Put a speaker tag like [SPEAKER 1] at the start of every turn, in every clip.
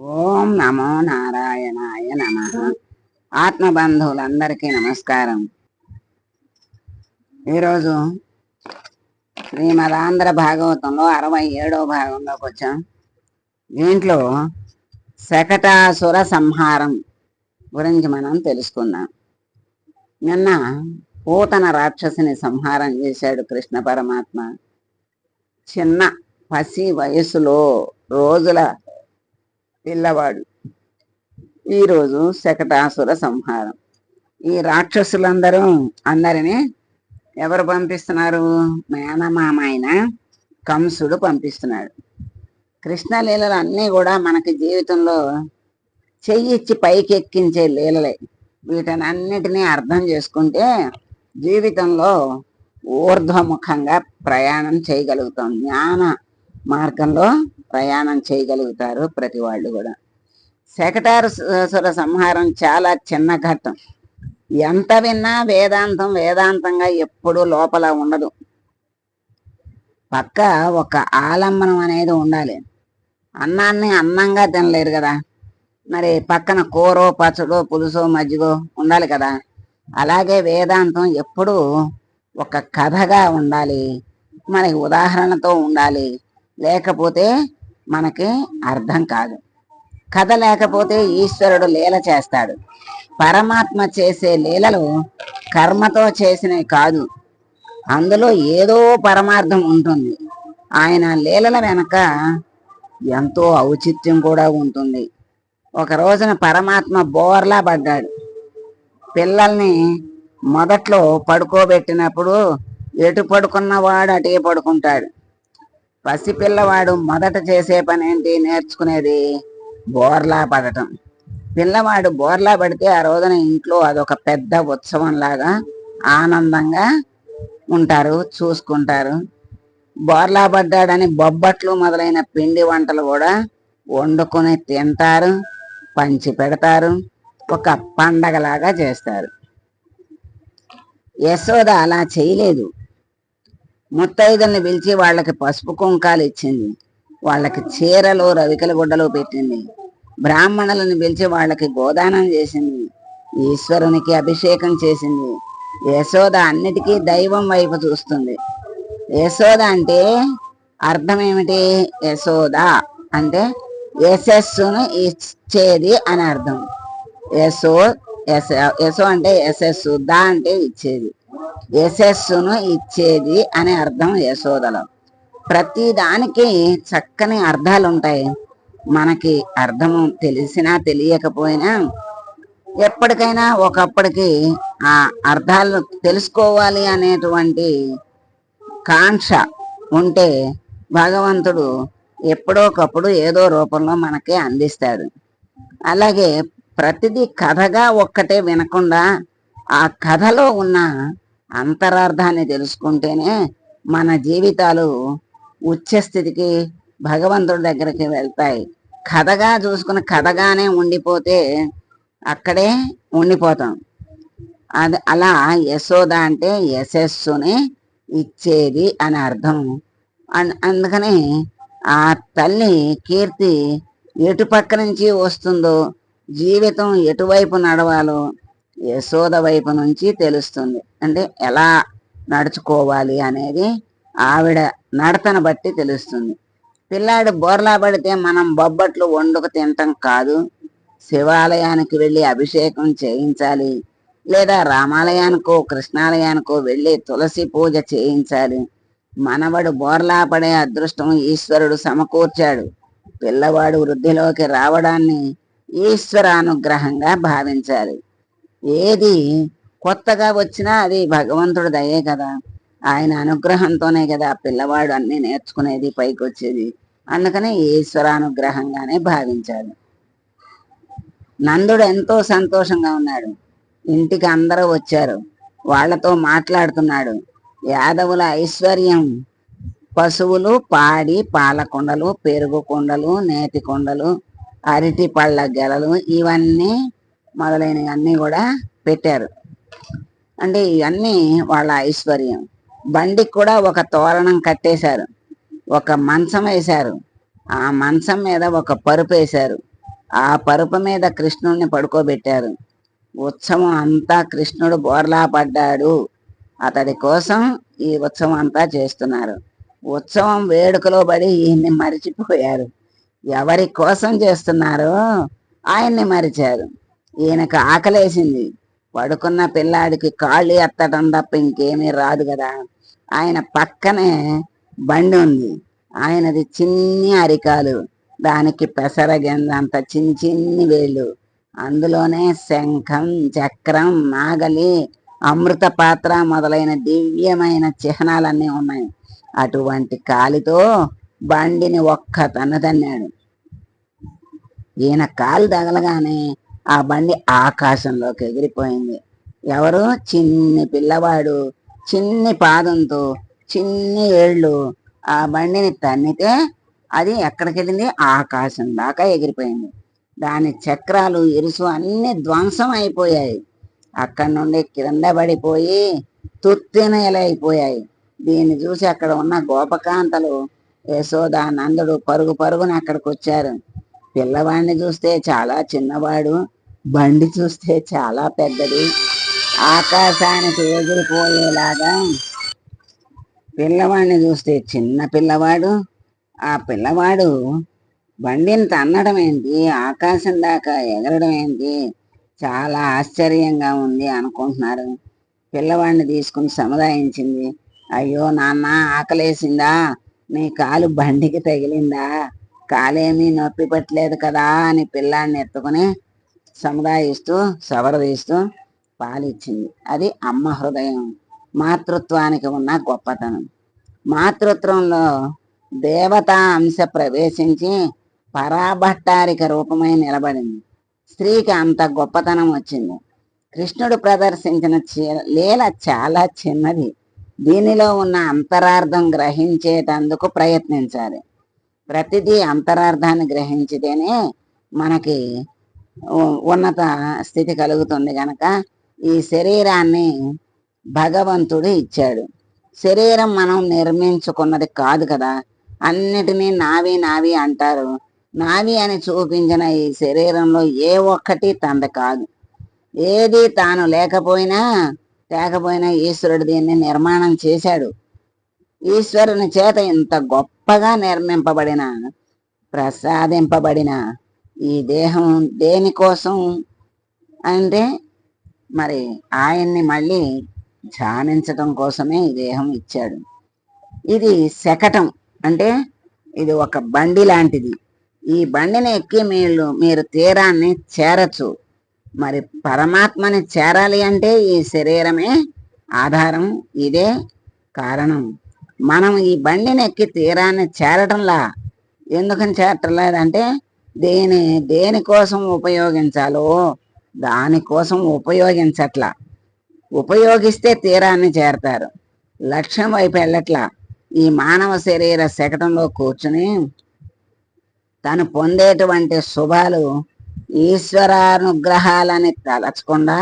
[SPEAKER 1] ఓం నమో నారాయణాయ నమ. ఆత్మబంధువులందరికీ నమస్కారం. ఈరోజు శ్రీమదాంధ్ర భాగవతంలో అరవై ఏడో భాగంలోకి వచ్చాం. దీంట్లో శకటాసుర సంహారం గురించి మనం తెలుసుకుందాం. నిన్న పూతన రాక్షసిని సంహారం చేశాడు కృష్ణ పరమాత్మ. చిన్న పసి వయసులో రోజుల పిల్లవాడు. ఈరోజు శకటాసుర సంహారం. ఈ రాక్షసులందరూ అందరినీ ఎవరు పంపిస్తున్నారు? మేనమామ ఆయన కంసుడు పంపిస్తున్నాడు. కృష్ణ లీలలు అన్నీ కూడా మనకి జీవితంలో చెయ్యిచ్చి పైకెక్కించే లీలలే. వీటిని అన్నిటినీ అర్థం చేసుకుంటే జీవితంలో ఊర్ధ్వముఖంగా ప్రయాణం చేయగలుగుతాం. జ్ఞాన మార్గంలో ప్రయాణం చేయగలుగుతారు ప్రతి వాళ్ళు కూడా. శకటాసుర సంహారం చాలా చిన్న ఘట్టం. ఎంత విన్నా వేదాంతం వేదాంతంగా ఎప్పుడూ లోపల ఉండదు. పక్క ఒక ఆలంబనం అనేది ఉండాలి. అన్నాన్ని అన్నంగా తినలేరు కదా. మరి పక్కన కూరో పచ్చడో పులుసో మజ్జిగో ఉండాలి కదా. అలాగే వేదాంతం ఎప్పుడూ ఒక కథగా ఉండాలి. మనకి ఉదాహరణతో ఉండాలి. లేకపోతే మనకి అర్థం కాదు. కథ లేకపోతే ఈశ్వరుడు లీల చేస్తాడు. పరమాత్మ చేసే లీలలు కర్మతో చేసినవి కాదు. అందులో ఏదో పరమార్థం ఉంటుంది. ఆయన లీలల వెనక ఎంతో ఔచిత్యం కూడా ఉంటుంది. ఒక రోజున పరమాత్మ బోర్లా పడ్డాడు. పిల్లల్ని మొదట్లో పడుకోబెట్టినప్పుడు ఎటు పడుకున్నవాడు అటే పడుకుంటాడు. పసిపిల్లవాడు మొదట చేసే పని ఏంటి నేర్చుకునేది బోర్లా పడటం. పిల్లవాడు బోర్లా పడితే ఆ రోజున ఇంట్లో అదొక పెద్ద ఉత్సవం లాగా ఆనందంగా ఉంటారు చూసుకుంటారు. బోర్లా పడ్డాడని బొబ్బట్లు మొదలైన పిండి వంటలు కూడా వండుకొని తింటారు పంచి పెడతారు ఒక పండగలాగా చేస్తారు. యశోద అలా చేయలేదు. ముత్తైదుల్ని పిలిచి వాళ్ళకి పసుపు కుంకాలు ఇచ్చింది. వాళ్ళకి చీరలు రవికల గుడ్డలు పెట్టింది. బ్రాహ్మణులను పిలిచి వాళ్ళకి గోదానం చేసింది. ఈశ్వరునికి అభిషేకం చేసింది. యశోద అన్నిటికీ దైవం వైపు చూస్తుంది. యశోద అంటే అర్థం ఏమిటి యశోద అంటే యశస్సును ఇచ్చేది అని అర్థం. యశో యశ యశో అంటే యశస్సు దా అంటే ఇచ్చేది. యశస్సును ఇచ్చేది అనే అర్థం యశోదలో. ప్రతి దానికి చక్కని అర్థాలు ఉంటాయి మనకి అర్థము తెలిసినా తెలియకపోయినా ఎప్పటికైనా ఒకప్పటికి ఆ అర్థాలు తెలుసుకోవాలి అనేటువంటి కాంక్ష ఉంటే భగవంతుడు ఎప్పుడోకప్పుడు ఏదో రూపంలో మనకి అందిస్తాడు. అలాగే ప్రతిదీ కథగా ఒక్కటే వినకుండా ఆ కథలో ఉన్న అంతరార్థాన్ని తెలుసుకుంటేనే మన జీవితాలు ఉచ్చస్థితికి భగవంతుడి దగ్గరికి వెళ్తాయి. కథగా చూసుకుని కథగానే ఉండిపోతే అక్కడే ఉండిపోతాం. అది అలా యశోద అంటే యశస్సుని ఇచ్చేది అని అర్థం. అందుకని ఆ తల్లి కీర్తి ఎటు పక్క నుంచి వస్తుందో జీవితం ఎటువైపు నడవాలో యశోద వైపు నుంచి తెలుస్తుంది. అంటే ఎలా నడుచుకోవాలి అనేది ఆవిడ నడతను బట్టి తెలుస్తుంది. పిల్లాడు బోర్లా పడితే మనం బొబ్బట్లు వండుకు తినటం కాదు. శివాలయానికి వెళ్ళి అభిషేకం చేయించాలి. లేదా రామాలయానికో కృష్ణాలయానికో వెళ్ళి తులసి పూజ చేయించాలి. మనవడు బోర్లా పడే అదృష్టం ఈశ్వరుడు సమకూర్చాడు. పిల్లవాడు వృద్ధిలోకి రావడాన్ని ఈశ్వర అనుగ్రహంగా భావించాలి. ఏది కొత్తగా వచ్చినా అది భగవంతుడు దయే కదా. ఆయన అనుగ్రహంతోనే కదా పిల్లవాడు అన్ని నేర్చుకునేది పైకి వచ్చేది అందుకనే ఈశ్వరానుగ్రహంగానే భావించాడు. నందుడు ఎంతో సంతోషంగా ఉన్నాడు. ఇంటికి అందరూ వచ్చారు. వాళ్ళతో మాట్లాడుతున్నాడు. యాదవుల ఐశ్వర్యం. పశువులు పాడి పాలకొండలు పెరుగు కొండలు నేతి కొండలు అరటి పళ్ళ గెలలు ఇవన్నీ మొదలైనవి అన్నీ కూడా పెట్టారు. అంటే ఇవన్నీ వాళ్ళ ఐశ్వర్యం. బండికి కూడా ఒక తోరణం కట్టేశారు. ఒక మంచం వేశారు. ఆ మంచం మీద ఒక పరుపు వేశారు. ఆ పరుపు మీద కృష్ణుడిని పడుకోబెట్టారు. ఉత్సవం అంతా కృష్ణుడు బోర్లా పడ్డాడు. అతడి కోసం ఈ ఉత్సవం అంతా చేస్తున్నారు. ఉత్సవం వేడుకలో పడి ఈయన్ని మరిచిపోయారు. ఎవరి కోసం చేస్తున్నారో ఆయన్ని మరిచారు. ఈయనకు ఆకలేసింది. పడుకున్న పిల్లాడికి కాళ్ళు ఎత్తడం తప్ప ఇంకేమీ రాదు కదా. ఆయన పక్కనే బండి ఉంది. ఆయనది చిన్ని అరికాలు. దానికి పెసర అంత చిన్ని చిన్ని వేళ్ళు. అందులోనే శంఖం చక్రం నాగలి అమృత పాత్ర మొదలైన దివ్యమైన చిహ్నాలన్నీ ఉన్నాయి. అటువంటి కాలితో బండిని ఒక్క తన్నదన్నాడు ఈయన కాలు తగలగానే ఆ బండి ఆకాశంలోకి ఎగిరిపోయింది. ఎవరు చిన్ని పిల్లవాడు చిన్ని పాదంతో చిన్ని ఏళ్ళు ఆ బండిని తన్నితే అది ఎక్కడికి వెళ్ళింది ఆకాశం దాకా ఎగిరిపోయింది. దాని చక్రాలు ఇరుసు అన్ని ధ్వంసం అయిపోయాయి. అక్కడి నుండి కింద పడిపోయి తుత్తినయలైపోయాయి దీన్ని చూసి అక్కడ ఉన్న గోపకాంతలు యశోద నందుడు పరుగు పరుగున అక్కడికి వచ్చారు పిల్లవాడిని చూస్తే చాలా చిన్నవాడు బండి చూస్తే చాలా పెద్దది. ఆకాశానికి ఎగిరిపోయేలాగా పిల్లవాడిని చూస్తే చిన్న పిల్లవాడు. ఆ పిల్లవాడు బండిని తన్నడం ఏంటి? ఆకాశం దాకా ఎగరడం ఏంటి? చాలా ఆశ్చర్యంగా ఉంది అనుకుంటున్నారు. పిల్లవాడిని తీసుకుని సముదాయించింది. అయ్యో నాన్న ఆకలేసిందా? నీ కాలు బండికి తగిలిందా? కాలేమీ నొప్పి పట్టలేదు కదా అని పిల్లాడిని ఎత్తుకుని సముదాయిస్తూ సవరదీస్తూ పాలిచ్చింది. అది అమ్మ హృదయం మాతృత్వానికి ఉన్న గొప్పతనం. మాతృత్వంలో దేవతా అంశ ప్రవేశించి పరాభట్టారిక రూపమై నిలబడింది. స్త్రీకి అంత గొప్పతనం వచ్చింది. కృష్ణుడు ప్రదర్శించిన లీల చాలా చిన్నది. దీనిలో ఉన్న అంతరార్థం గ్రహించేటందుకు ప్రయత్నించాలి. ప్రతిదీ అంతరార్థాన్ని గ్రహించితేనే మనకి ఉన్నత స్థితి కలుగుతుంది గనక ఈ శరీరాన్ని భగవంతుడు ఇచ్చాడు. శరీరం మనం నిర్మించుకున్నది కాదు కదా. అన్నిటినీ నావి నావి అంటారు. నావి అని చూపించిన ఈ శరీరంలో ఏ ఒక్కటి తంద కాదు. ఏది తాను లేకపోయినా లేకపోయినా ఈశ్వరుడు దీన్ని నిర్మాణం చేశాడు. ఈశ్వరుని చేత ఇంత గొప్పగా నిర్మింపబడిన ప్రసాదింపబడిన ఈ దేహం దేనికోసం అంటే మరి ఆయన్ని మళ్ళీ ధ్యానించటం కోసమే ఈ దేహం ఇచ్చాడు. ఇది శకటం అంటే ఇది ఒక బండి లాంటిది. ఈ బండిని ఎక్కి మీరు మీరు తీరాన్ని చేరచ్చు. మరి పరమాత్మని చేరాలి అంటే ఈ శరీరమే ఆధారం. ఇదే కారణం. మనం ఈ బండిని ఎక్కి తీరాన్ని చేరటంలా ఎందుకని చేరటం లేదంటే దేని దేనికోసం ఉపయోగించాలో దానికోసం ఉపయోగించట్లా. ఉపయోగిస్తే తీరాన్ని చేరతారు. లక్ష్యం వైపు వెళ్ళట్లా. ఈ మానవ శరీర శకటంలో కూర్చుని తను పొందేటువంటి శుభాలు ఈశ్వరానుగ్రహాలని తలచకుండా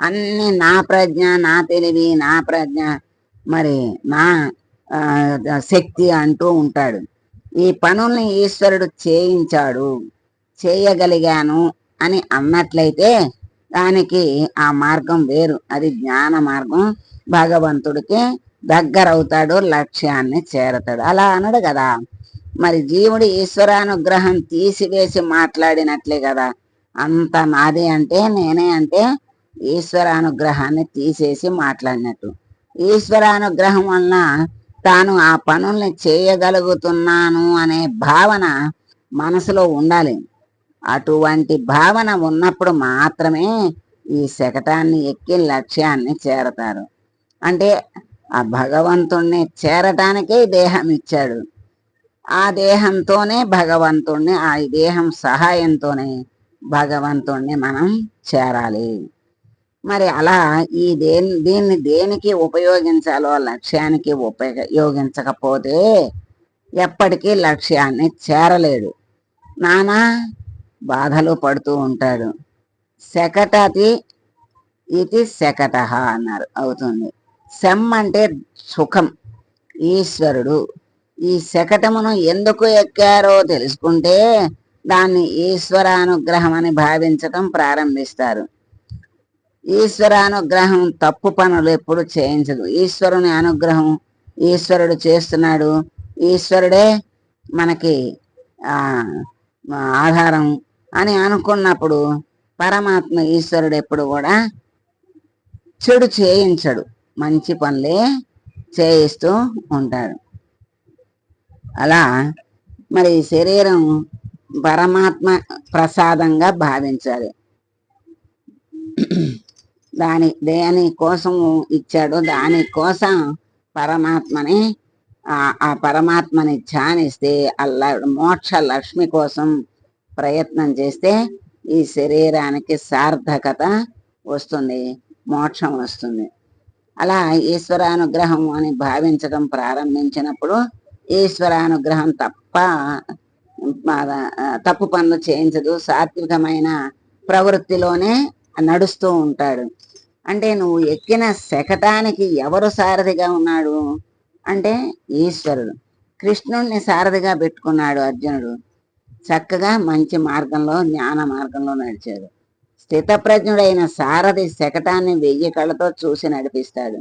[SPEAKER 1] అన్ని నా ప్రజ్ఞ నా తెలివి నా ప్రజ్ఞ మరి నా శక్తి అంటూ ఉంటాడు. ఈ పనుల్ని ఈశ్వరుడు చేయించాడు చేయగలిగాను అని అన్నట్లయితే దానికి ఆ మార్గం వేరు. అది జ్ఞాన మార్గం. భగవంతుడికి దగ్గరవుతాడు లక్ష్యాన్ని చేరతాడు. అలా అనడు కదా. మరి జీవుడు ఈశ్వరానుగ్రహం తీసివేసి మాట్లాడినట్లే కదా. అంత నాదే అంటే నేనే అంటే ఈశ్వరానుగ్రహాన్ని తీసేసి మాట్లాడినట్టు. ఈశ్వరానుగ్రహం వలన తాను ఆ పనుల్ని చేయగలుగుతున్నాను అనే భావన మనసులో ఉండాలి. అటువంటి భావన ఉన్నప్పుడు మాత్రమే ఈ శకటాన్ని ఎక్కి లక్ష్యాన్ని చేరతారు. అంటే ఆ భగవంతుణ్ణి చేరటానికే దేహం ఇచ్చాడు. ఆ దేహంతోనే భగవంతుణ్ణి ఆ దేహం సహాయంతోనే భగవంతుణ్ణి మనం చేరాలి. మరి అలా ఈ దేని దీన్ని దేనికి ఉపయోగించాలో లక్ష్యానికి ఉపయోగించకపోతే ఎప్పటికీ లక్ష్యాన్ని చేరలేడు. నానా బాధలు పడుతూ ఉంటాడు. శకటతి ఇది శకట అన్నారు అవుతుంది. శమ్ అంటే సుఖం ఈశ్వరుడు. ఈ శకటమును ఎందుకు ఎక్కారో తెలుసుకుంటే దాన్ని ఈశ్వరానుగ్రహం అని భావించటం ప్రారంభిస్తారు. ఈశ్వరానుగ్రహం తప్పు పనులు ఎప్పుడు చేయించదు. ఈశ్వరుని అనుగ్రహం ఈశ్వరుడు చేస్తున్నాడు. ఈశ్వరుడే మనకి ఆధారం అని అనుకున్నప్పుడు పరమాత్మ ఈశ్వరుడు ఎప్పుడు కూడా చెడు చేయించడు. మంచి పనులే చేయిస్తూ ఉంటాడు. అలా మరి శరీరం పరమాత్మ ప్రసాదంగా భావించాలి. దాని దేని కోసం ఇచ్చాడో దాని కోసం పరమాత్మని ఆ పరమాత్మని ధ్యానిస్తే అల్లా మోక్ష లక్ష్మి కోసం ప్రయత్నం చేస్తే ఈ శరీరానికి సార్థకత వస్తుంది మోక్షం వస్తుంది. అలా ఈశ్వరానుగ్రహం అని భావించడం ప్రారంభించినప్పుడు ఈశ్వరానుగ్రహం తప్ప తప్పు పనులు చేయించదు సాత్వికమైన ప్రవృత్తిలోనే నడుస్తూ ఉంటాడు. అంటే నువ్వు ఎక్కిన శకటానికి ఎవరు సారథిగా ఉన్నాడు? అంటే ఈశ్వరుడు. కృష్ణుణ్ణి సారథిగా పెట్టుకున్నాడు అర్జునుడు. చక్కగా మంచి మార్గంలో జ్ఞాన మార్గంలో నడిచాడు. స్థితప్రజ్ఞుడైన సారథి శకటాన్ని వెయ్యి కళ్ళతో చూసి నడిపిస్తాడు.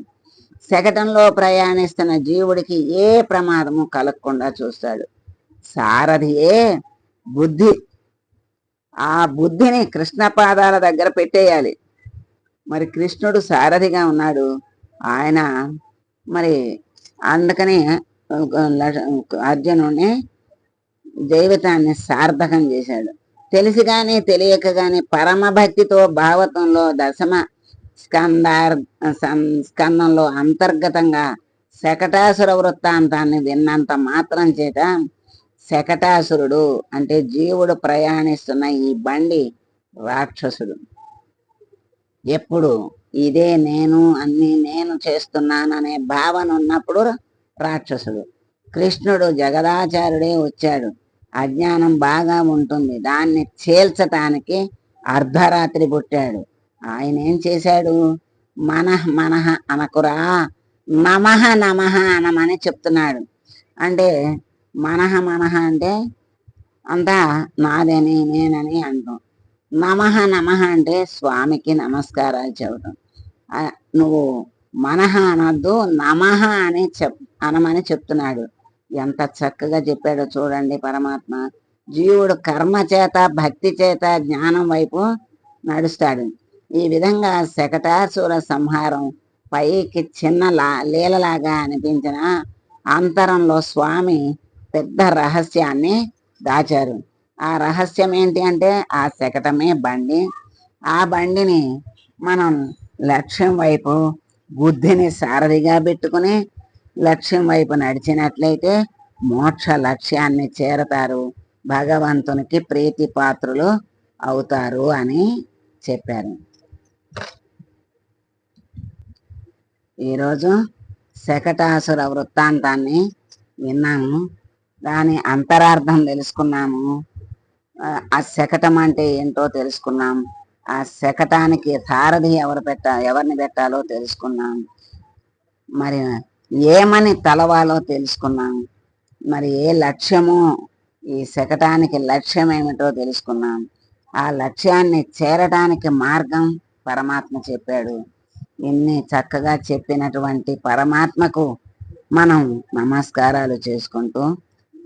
[SPEAKER 1] శకటంలో ప్రయాణిస్తున్న జీవుడికి ఏ ప్రమాదము కలగకుండా చూస్తాడు. సారథియే బుద్ధి ఆ బుద్ధిని కృష్ణ పాదాల దగ్గర పెట్టేయాలి. మరి కృష్ణుడు సారథిగా ఉన్నాడు. ఆయన మరి అందుకని అర్జునుడిని దైవతాన్ని సార్థకం చేశాడు. తెలిసి కానీ తెలియక కానీ పరమభక్తితో భావతంలో దశమ స్కందార్ స్కందంలో అంతర్గతంగా శకటాసుర వృత్తాంతాన్ని విన్నంత మాత్రం చేత శకటాసురుడు అంటే జీవుడు ప్రయాణిస్తున్న ఈ బండి రాక్షసుడు. ఎప్పుడు ఇదే నేను అన్ని నేను చేస్తున్నాననే భావన ఉన్నప్పుడు రాక్షసుడు. కృష్ణుడు జగదాచార్యుడే వచ్చాడు. అజ్ఞానం బాగా ఉంటుంది. దాన్ని చేల్చటానికి అర్ధరాత్రి పుట్టాడు. ఆయన ఏం చేశాడు? మనహ మనహ అనకురా నమహ నమహ అనమని చెప్తున్నాడు. అంటే మనహ మనహ అంటే అంతా నాదని నేనని అంటాం. నమహ నమహ అంటే స్వామికి నమస్కారాలు చెప్పడం. నువ్వు మనహ అనద్దు నమహ అని చెప్ అనమని చెప్తున్నాడు. ఎంత చక్కగా చెప్పాడో చూడండి పరమాత్మ. జీవుడు కర్మ చేత భక్తి చేత జ్ఞానం వైపు నడుస్తాడు. ఈ విధంగా శకటాసుర సంహారం పైకి చిన్న లా లీలలాగా అనిపించిన అంతరంలో స్వామి పెద్ద రహస్యాన్ని దాచారు. ఆ రహస్యం ఏంటి అంటే ఆ శకటమే బండి. ఆ బండిని మనం లక్ష్యం వైపు బుద్ధిని సారథిగా పెట్టుకుని లక్ష్యం వైపు నడిచినట్లయితే మోక్ష లక్ష్యాన్ని చేరతారు. భగవంతునికి ప్రీతి పాత్రులు అవుతారు అని చెప్పారు. ఈరోజు శకటాసుర వృత్తాంతాన్ని విన్నాము. దాని అంతరార్థం తెలుసుకున్నాము. ఆ శకటం అంటే ఏంటో తెలుసుకున్నాం. ఆ శకటానికి సారథి ఎవరు పెట్ట ఎవరిని పెట్టాలో తెలుసుకున్నాం. మరి ఏమని తలవాలో తెలుసుకున్నాం. మరి ఏ లక్ష్యము ఈ శకటానికి లక్ష్యం ఏమిటో తెలుసుకున్నాం. ఆ లక్ష్యాన్ని చేరటానికి మార్గం పరమాత్మ చెప్పాడు. ఇన్ని చక్కగా చెప్పినటువంటి పరమాత్మకు మనం నమస్కారాలు చేసుకుంటూ